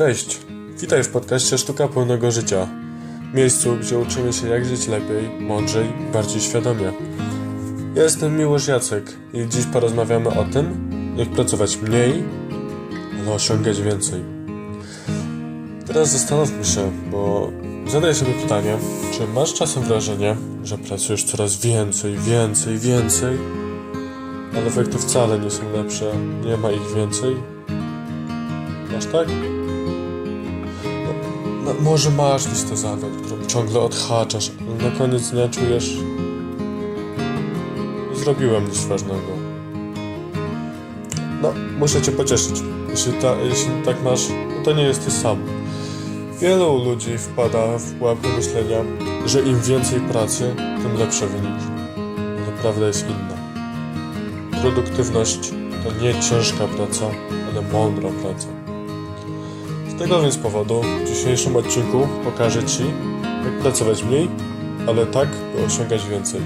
Cześć, witaj w podcaście Sztuka Pełnego Życia. Miejscu, gdzie uczymy się jak żyć lepiej, mądrzej bardziej świadomie. Ja jestem Miłosz Jacek i dziś porozmawiamy o tym, jak pracować mniej, ale osiągać więcej. Teraz zastanówmy się, bo zadaję sobie pytanie, czy masz czasem wrażenie, że pracujesz coraz więcej, więcej, więcej, ale efekty wcale nie są lepsze, nie ma ich więcej? Masz tak? No, może masz listę zadań, którą ciągle odhaczasz, ale na koniec dnia czujesz... Zrobiłem nic ważnego. No, muszę cię pocieszyć. Jeśli, ta, jeśli tak masz, no to nie jesteś sam. Wielu ludzi wpada w pułapkę myślenia, że im więcej pracy, tym lepsze wyniki. Ale prawda jest inna. Produktywność to nie ciężka praca, ale mądra praca. Tego więc powodu w dzisiejszym odcinku pokażę Ci, jak pracować mniej, ale tak, by osiągać więcej.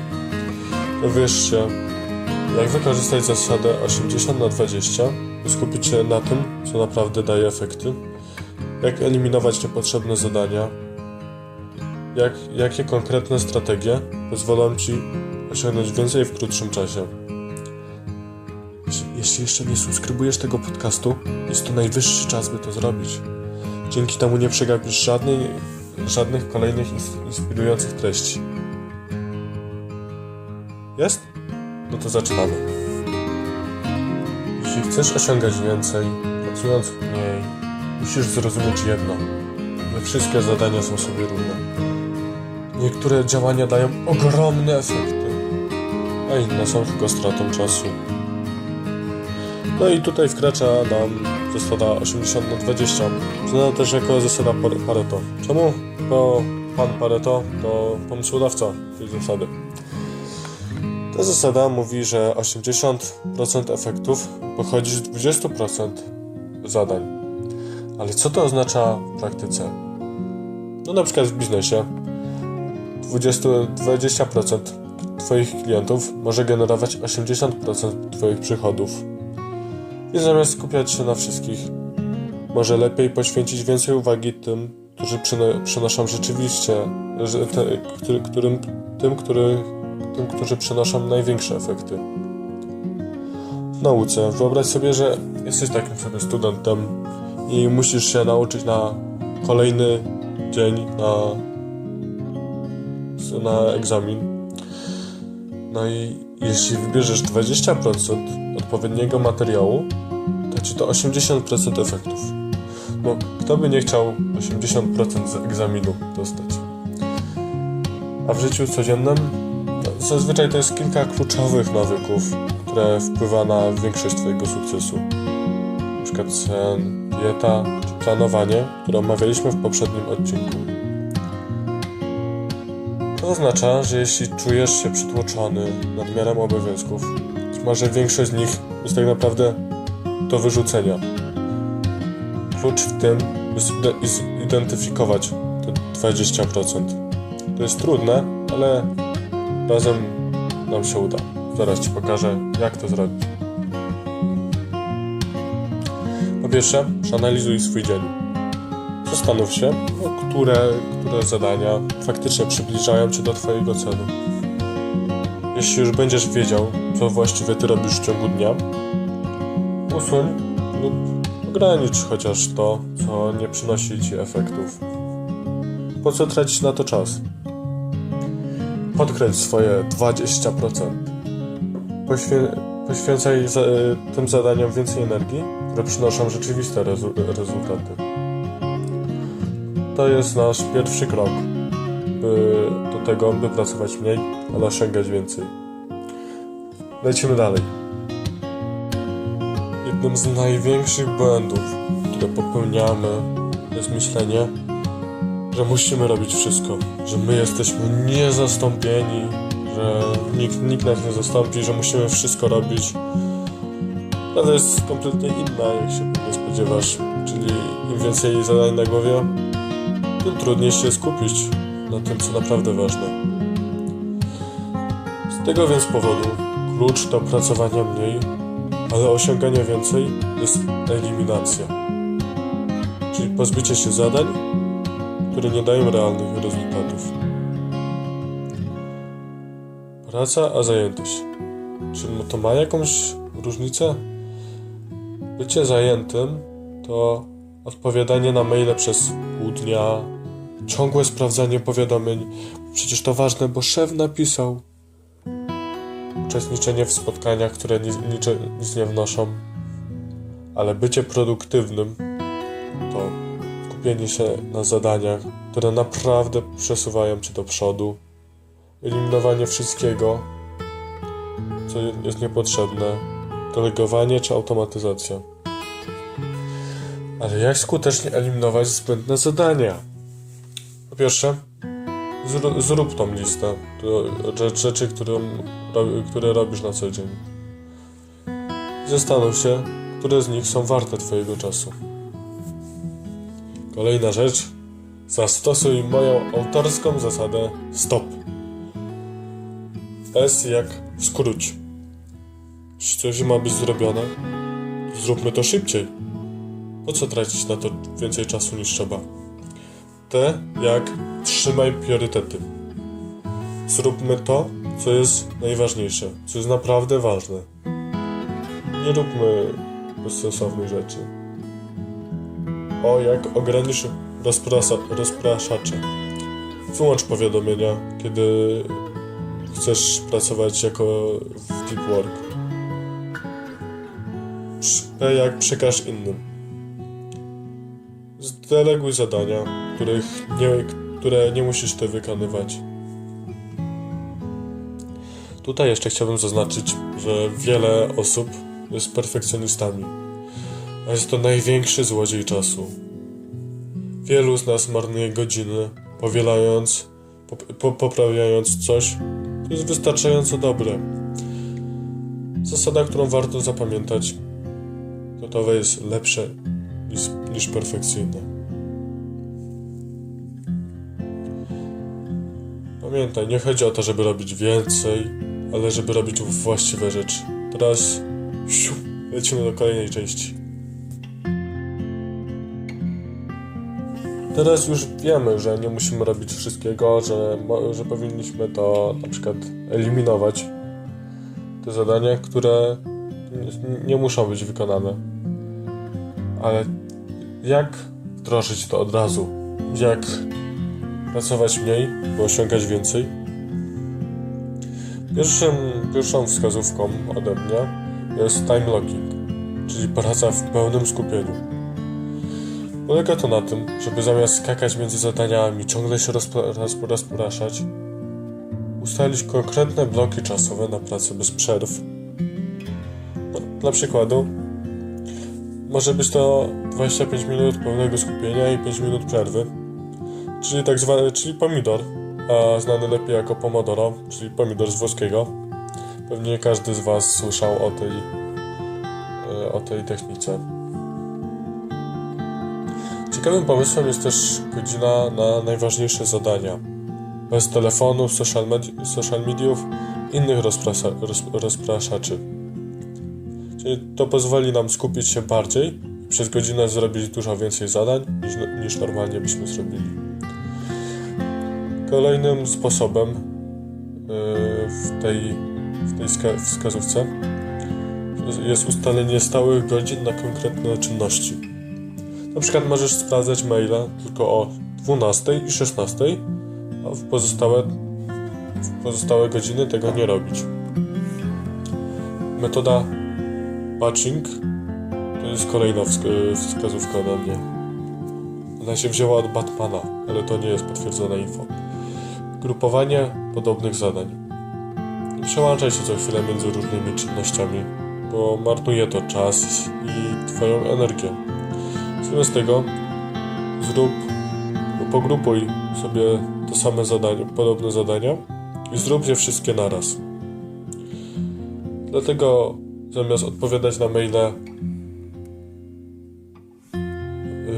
Dowiesz się, jak wykorzystać zasadę 80 na 20 i skupić się na tym, co naprawdę daje efekty, jak eliminować niepotrzebne zadania, jak, jakie konkretne strategie pozwolą Ci osiągnąć więcej w krótszym czasie. Jeśli jeszcze nie subskrybujesz tego podcastu, jest to najwyższy czas, by to zrobić. Dzięki temu nie przegapisz żadnej, żadnych kolejnych ins- inspirujących treści. Jest? No to zaczynamy. Jeśli chcesz osiągać więcej, pracując mniej, musisz zrozumieć jedno. Nie wszystkie zadania są sobie równe. Niektóre działania dają ogromne efekty, a inne są tylko stratą czasu. No i tutaj wkracza nam zasada 80 na 20, znana też jako zasada Pare- Pareto. Czemu? Bo pan Pareto to pomysłodawca tej zasady. Ta zasada mówi, że 80% efektów pochodzi z 20% zadań. Ale co to oznacza w praktyce? No na przykład w biznesie 20, 20% Twoich klientów może generować 80% Twoich przychodów. I zamiast skupiać się na wszystkich, może lepiej poświęcić więcej uwagi tym, którzy przyno- przynoszą rzeczywiście, te, który, którym, tym, który, tym, którzy przynoszą największe efekty. W nauce wyobraź sobie, że jesteś takim sobie studentem i musisz się nauczyć na kolejny dzień na, na egzamin. No i jeśli wybierzesz 20% odpowiedniego materiału, ci to 80% efektów. No, kto by nie chciał 80% z egzaminu dostać? A w życiu codziennym no, zazwyczaj to jest kilka kluczowych nawyków, które wpływa na większość Twojego sukcesu. Na przykład sen, dieta czy planowanie, które omawialiśmy w poprzednim odcinku. To oznacza, że jeśli czujesz się przytłoczony nadmiarem obowiązków, może większość z nich jest tak naprawdę do wyrzucenia. Klucz w tym jest ide- zidentyfikować te 20%. To jest trudne, ale razem nam się uda. Zaraz Ci pokażę, jak to zrobić. Po pierwsze, przeanalizuj swój dzień. Zastanów się, o które, które zadania faktycznie przybliżają Cię do Twojego celu. Jeśli już będziesz wiedział, co właściwie Ty robisz w ciągu dnia, usuń lub ogranicz chociaż to, co nie przynosi Ci efektów. Po co tracić na to czas? Podkręć swoje 20%. Poświę poświęcaj za, tym zadaniom więcej energii, które przynoszą rzeczywiste rezu rezultaty. To jest nasz pierwszy krok by, do tego, by pracować mniej, ale osiągać więcej. Lecimy dalej. Jednym z największych błędów, które popełniamy, jest myślenie, że musimy robić wszystko, że my jesteśmy niezastąpieni, że nikt, nikt nas nie zastąpi, że musimy wszystko robić. Prawda jest kompletnie inna, jak się pewnie spodziewasz, czyli im więcej zadań na głowie, tym trudniej się skupić na tym, co naprawdę ważne. Z tego więc powodu klucz do pracowania mniej, ale osiągania więcej jest eliminacja. Czyli pozbycie się zadań, które nie dają realnych rezultatów. Praca, a zajętość. Czy to ma jakąś różnicę? Bycie zajętym to odpowiadanie na maile przez pół dnia, ciągłe sprawdzanie powiadomień. Przecież to ważne, bo szef napisał. Uczestniczenie w spotkaniach, które nic, nic, nic nie wnoszą. Ale bycie produktywnym to skupienie się na zadaniach, które naprawdę przesuwają cię do przodu. Eliminowanie wszystkiego, co jest niepotrzebne. Delegowanie czy automatyzacja. Ale jak skutecznie eliminować zbędne zadania? Po pierwsze, zró- zrób tą listę rzeczy, które robisz na co dzień. Zastanów się, które z nich są warte Twojego czasu. Kolejna rzecz. Zastosuj moją autorską zasadę STOP. S jak skróć. Jeśli coś ma być zrobione, zróbmy to szybciej. Po co tracić na to więcej czasu niż trzeba? T jak trzymaj priorytety. Zróbmy to, co jest najważniejsze, co jest naprawdę ważne. Nie róbmy bezsensownych rzeczy. O jak ogranicz rozprasa, rozpraszacze. Wyłącz powiadomienia, kiedy chcesz pracować jako w deep work. P jak przekaż innym. Zdeleguj zadania, których nie, które nie musisz ty wykonywać. Tutaj jeszcze chciałbym zaznaczyć, że wiele osób jest perfekcjonistami, a jest to największy złodziej czasu. Wielu z nas marnuje godziny, powielając, pop, po, poprawiając coś, co jest wystarczająco dobre. Zasada, którą warto zapamiętać, gotowe jest lepsze niż, niż perfekcyjne. Pamiętaj, nie chodzi o to, żeby robić więcej, ale żeby robić właściwe rzeczy. Teraz siu, lecimy do kolejnej części. Teraz już wiemy, że nie musimy robić wszystkiego, że, że powinniśmy to na przykład eliminować. Te zadania, które nie muszą być wykonane. Ale jak wdrożyć to od razu? Jak pracować mniej, by osiągać więcej? Pierwszym, pierwszą wskazówką ode mnie jest time blocking, czyli praca w pełnym skupieniu. Polega to na tym, żeby zamiast skakać między zadaniami, ciągle się rozpra- rozp- rozpraszać, ustalić konkretne bloki czasowe na pracę bez przerw. No, dla przykładu, może być to 25 minut pełnego skupienia i 5 minut przerwy, czyli tak zwany, czyli pomidor, a znany lepiej jako pomodoro, czyli pomidor z włoskiego. Pewnie każdy z Was słyszał o tej, e, o tej technice. Ciekawym pomysłem jest też godzina na najważniejsze zadania. Bez telefonów, social, social mediów, innych rozprasza, roz, rozpraszaczy. Czyli to pozwoli nam skupić się bardziej i przez godzinę zrobić dużo więcej zadań niż, niż normalnie byśmy zrobili. Kolejnym sposobem yy, w tej, w tej ska- wskazówce jest ustalenie stałych godzin na konkretne czynności. Na przykład możesz sprawdzać maila tylko o 12 i 16, a w pozostałe, w pozostałe godziny tego nie robić. Metoda batching to jest kolejna wsk- wskazówka ode mnie. Ona się wzięła od Batmana, ale to nie jest potwierdzona info. Grupowanie podobnych zadań. Przełączaj się co chwilę między różnymi czynnościami, bo marnuje to czas i Twoją energię. Zamiast tego zrób, pogrupuj sobie te same zadania, podobne zadania i zrób je wszystkie naraz. Dlatego zamiast odpowiadać na maile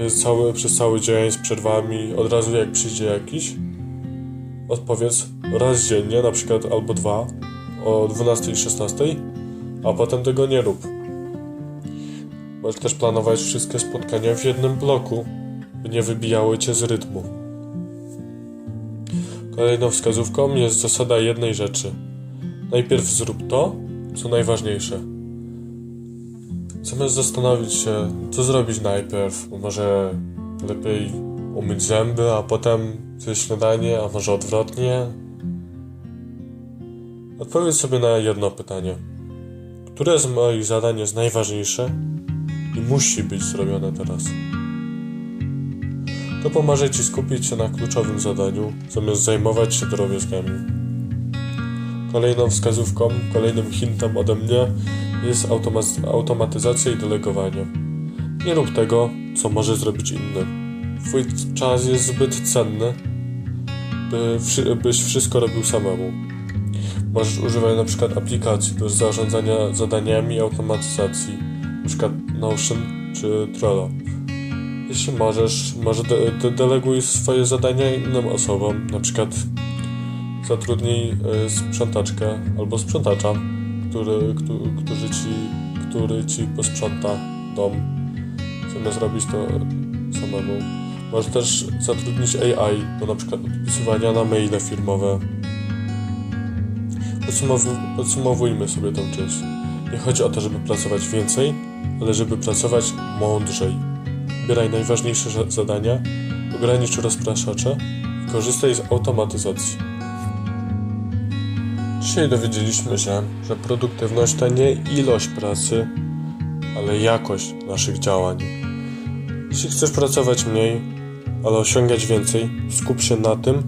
y, cały, przez cały dzień z przerwami, od razu jak przyjdzie jakiś, odpowiedz raz dziennie, na przykład albo dwa, o 12 i 16, a potem tego nie rób. Możesz też planować wszystkie spotkania w jednym bloku by nie wybijały cię z rytmu. Kolejną wskazówką jest zasada jednej rzeczy. Najpierw zrób to, co najważniejsze. Zamiast zastanowić się, co zrobić najpierw, może lepiej umyć zęby, a potem zjeść śniadanie, a może odwrotnie. Odpowiedz sobie na jedno pytanie. Które z moich zadań jest najważniejsze i musi być zrobione teraz? To pomoże Ci skupić się na kluczowym zadaniu, zamiast zajmować się drobiazgami. Kolejną wskazówką, kolejnym hintem ode mnie jest automa- automatyzacja i delegowanie. Nie rób tego, co może zrobić inny. Twój czas jest zbyt cenny, by byś wszystko robił samemu. Możesz używać przykład aplikacji do zarządzania zadaniami i automatyzacji, przykład Notion czy Trello. Jeśli możesz, może de- de- deleguj swoje zadania innym osobom, przykład zatrudnij y, sprzątaczkę albo sprzątacza, który, któ- którzy ci, który ci posprząta dom, zamiast robić to samemu. Możesz też zatrudnić AI do na przykład odpisywania na maile firmowe. Podsumow- podsumowujmy sobie tą część. Nie chodzi o to, żeby pracować więcej, ale żeby pracować mądrzej. Wybieraj najważniejsze za- zadania, ogranicz rozpraszacze i korzystaj z automatyzacji. Dzisiaj dowiedzieliśmy się, że produktywność to nie ilość pracy, ale jakość naszych działań. Jeśli chcesz pracować mniej, ale osiągać więcej, skup się na tym,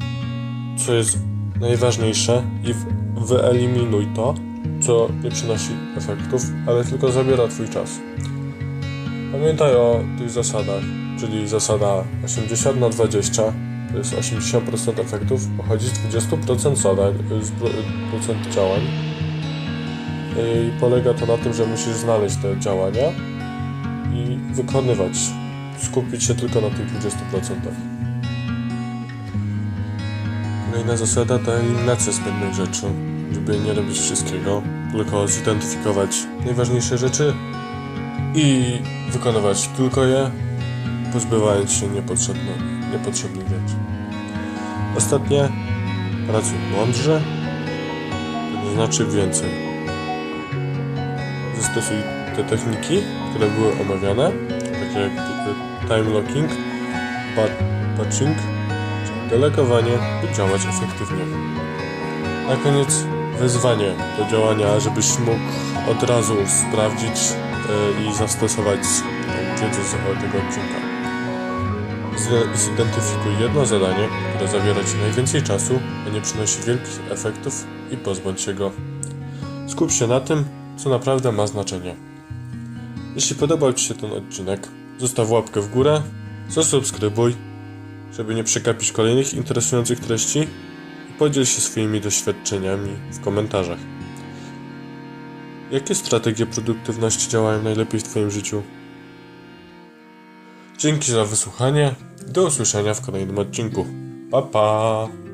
co jest najważniejsze i wyeliminuj to, co nie przynosi efektów, ale tylko zabiera Twój czas. Pamiętaj o tych zasadach, czyli zasada 80 na 20 to jest 80% efektów pochodzi z 20% zadań, z pro- procent działań. I polega to na tym, że musisz znaleźć te działania i wykonywać. Skupić się tylko na tych 20%. Kolejna zasada to eliminacja zbędnych rzeczy, żeby nie robić wszystkiego, tylko zidentyfikować najważniejsze rzeczy i wykonywać tylko je, pozbywając się niepotrzebnych, niepotrzebnych rzeczy. Ostatnie, pracuj mądrze, to znaczy więcej. Zastosuj te techniki, które były omawiane, takie jak e, time locking, bat- batching, czy delegowanie, by działać efektywnie. Na koniec wyzwanie do działania, żebyś mógł od razu sprawdzić e, i zastosować wiedzę z tego odcinka. Zidentyfikuj jedno zadanie, które zabiera Ci najwięcej czasu, a nie przynosi wielkich efektów i pozbądź się go. Skup się na tym, co naprawdę ma znaczenie. Jeśli podobał Ci się ten odcinek, zostaw łapkę w górę, zasubskrybuj, żeby nie przegapić kolejnych interesujących treści i podziel się swoimi doświadczeniami w komentarzach. Jakie strategie produktywności działają najlepiej w Twoim życiu? Dzięki za wysłuchanie. Do usłyszenia w kolejnym odcinku. Pa pa!